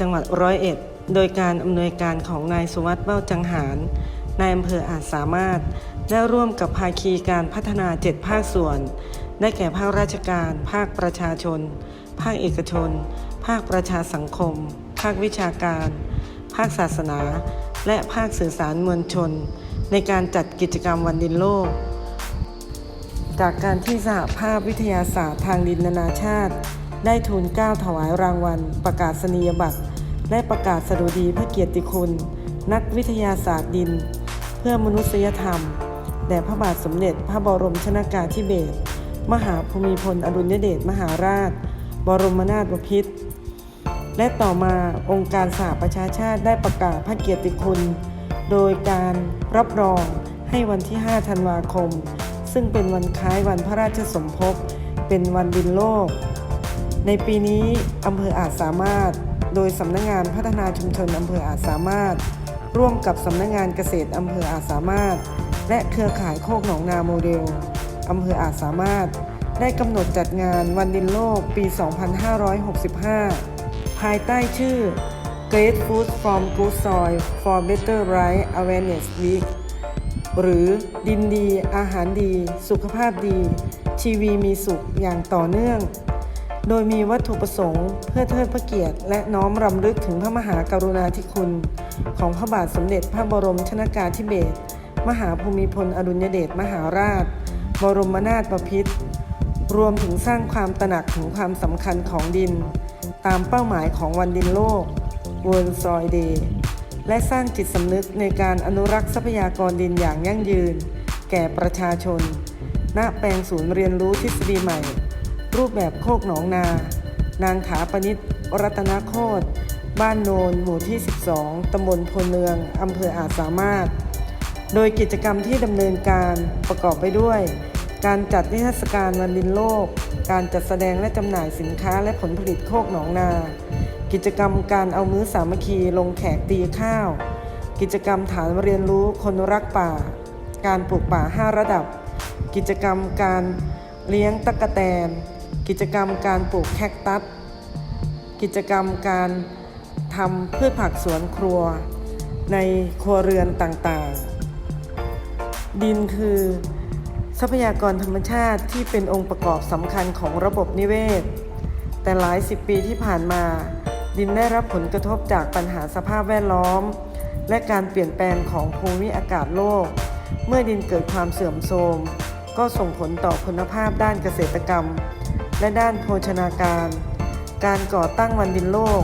จังหวัดร้อยเอ็ด โดยการอำนวยการของนายสุวัสด์เบ้าจังหารนายอำเภออาจสามารถ ได้ร่วมกับภาคีการพัฒนาเจ็ดภาคส่วน ได้แก่ภาคราชการ ภาคประชาชน ภาคเอกชน ภาคประชาสังคม ภาควิชาการ ภาคศาสนา และภาคสื่อสารมวลชน ในการจัดกิจกรรมวันดินโลก จากการที่สหภาพวิทยาศาสตร์ทางดินนานาชาติ ได้ทูลก้าวถวายรางวัล ประกาศนียบัตร และประกาศสดุดีพระเกียรติคุณ นักวิทยาศาสตร์ดิน เพื่อมนุษยธรรม แด่พระบาทสมเด็จพระบรมชนากาธิเบศรมหาภูมิพลอดุลยเดชมหาราช บรมนาถบพิตรและต่อมาองค์การสหประชาชาติได้ประกาศพระเกียรติคุณ โดยการรับรองให้วันที่ 5 ธันวาคม ซึ่งเป็นวันคล้ายวันพระราชสมภพ เป็นวันดินโลก ในปีนี้อำเภออาจสามารถ โดยสำนักงงานพัฒนาชุมชนอำเภออาจสามารถ ร่วมกับสำนักงงานเกษตรอำเภออาจสามารถ และเครือข่ายโคกหนองนาโมเดลอำเภออาจสามารถ ได้กำหนดจัดงานวันดินโลกปี 2565 ภายใต้ชื่อ Great Food from Good Soil for Better Life Awareness Week หรือดินดี อาหารดี สุขภาพดี ชีวีมีสุขอย่างต่อเนื่อง โดยมีวัตถุประสงค์เพื่อเทิดพระเกียรติ และน้อมรำลึกถึงพระมหากรุณาธิคุณ ของพระบาทสมเด็จพระบรมชนากาธิเบศรมหาภูมิพลอดุลยเดชมหาราช บรมนาถบพิตรรวมถึงสร้างความตระหนักถึงความสำคัญของดิน ตามเป้าหมายของวันดินโลก World Soil Day และสร้างจิตสำนึกในการอนุรักษ์ทรัพยากรดินอย่างยั่งยืน แก่ประชาชน ณ แปลงศูนย์เรียนรู้ทฤษฎีใหม่ รูปแบบโคกหนองนา นางถาปนิตรัตนโคตบ้านโนนหมู่ที่ 12 ตำบลพลเนือง อำเภออาจสามารถ โดยกิจกรรมที่ดำเนินการประกอบไปด้วย การจัดนิทรรศการวันดินโลก การจัดแสดงและจำหน่ายสินค้าและผลผลิตโคกหนองนา กิจกรรมการเอามื้อสามัคคีลงแขกตีข้าว กิจกรรมฐานเรียนรู้คนรักป่า การปลูกป่า 5 ระดับ กิจกรรมการเลี้ยงตั๊กแตน กิจกรรมการปลูกแคคตัส กิจกรรมการทำพืชผักสวนครัว ในครัวเรือนต่างๆ ดินคือทรัพยากรธรรมชาติที่เป็นองค์ประกอบสำคัญของระบบนิเวศ แต่หลายสิบปีที่ผ่านมา ดินได้รับผลกระทบจากปัญหาสภาพแวดล้อม และการเปลี่ยนแปลงของภูมิอากาศโลก เมื่อดินเกิดความเสื่อมโทรม ก็ส่งผลต่อคุณภาพด้านเกษตรกรรม และด้านโภชนาการ การก่อตั้งวันดินโลก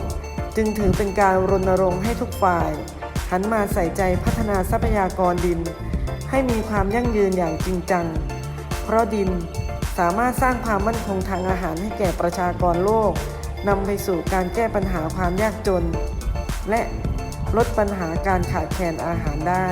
จึงถือเป็นการรณรงค์ให้ทุกฝ่าย หันมาใส่ใจพัฒนาทรัพยากรดิน ให้มีความยั่งยืนอย่างจริงจัง เพราะดินสามารถสร้างความมั่นคงทางอาหารให้แก่ประชากรโลกนำไปสู่การแก้ปัญหาความยากจน และลดปัญหาการขาดแคลนอาหารได้